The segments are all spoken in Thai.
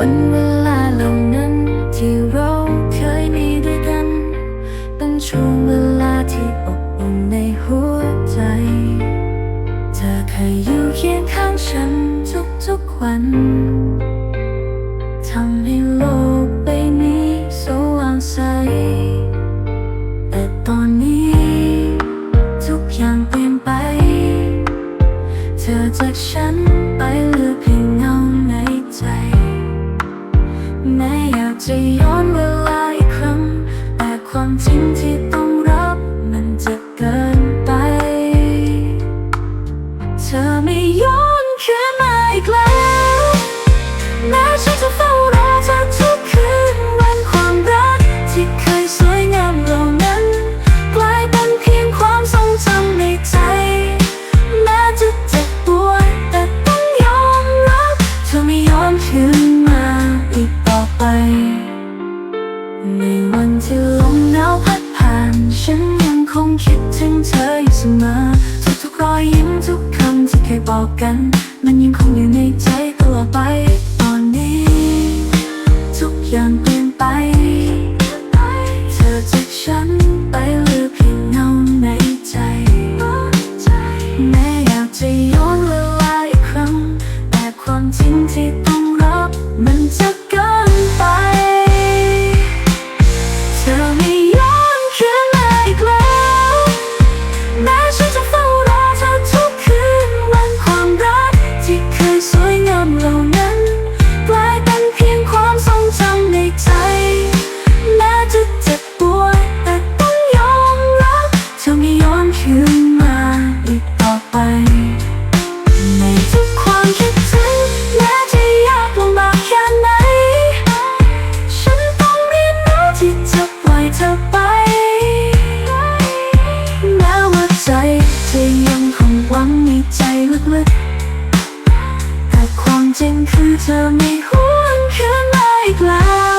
วันเวลาเหล่านั้นที่เราเคยมีด้วยกัน เป็นช่วงเวลาที่อบอุ่นในหัวใจ เธอเคยอยู่เคียงข้างฉันทุกๆวันทำให้โลกใบนี้สว่างใส แต่ตอนนี้ ทุกอย่างเปลี่ไป เธอจากฉันไป จะย้อนเวลาอีกครั้งแต่ความจริงที่ต้อง มอ ทุกๆรอยยิ้มทุกคำที่เคยบอกกัน มันยังคงอยู่ในใจตลอดไป ตอนนี้ ทุกอย่างเปลี่ยนไป เธอจากฉันไปเหลือเพียงเงาในใจ แม้อยากจะย้อนเวลาอีกครั้ง แต่ความจริงที่ต้องรับมันจะ จริงคือเธอไม่หวนคืนมาอีกแล้ว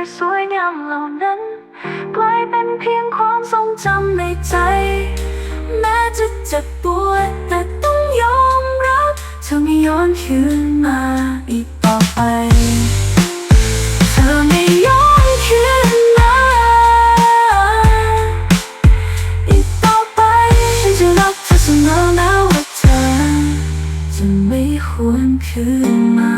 ยสวยงามเหล่านั้น กลายเป็นเพียงความทรงจำในใจ แม้จะเจ็บปวดแต่ต้องยอมรับเธอไม่ย้อนคืนมาอีกต่อไปเธอไม่ย้อนคืนมาอีกต่อไปฉันจะรักเธอเสมอแม้ว่าเธอจะไม่หวนคืนมา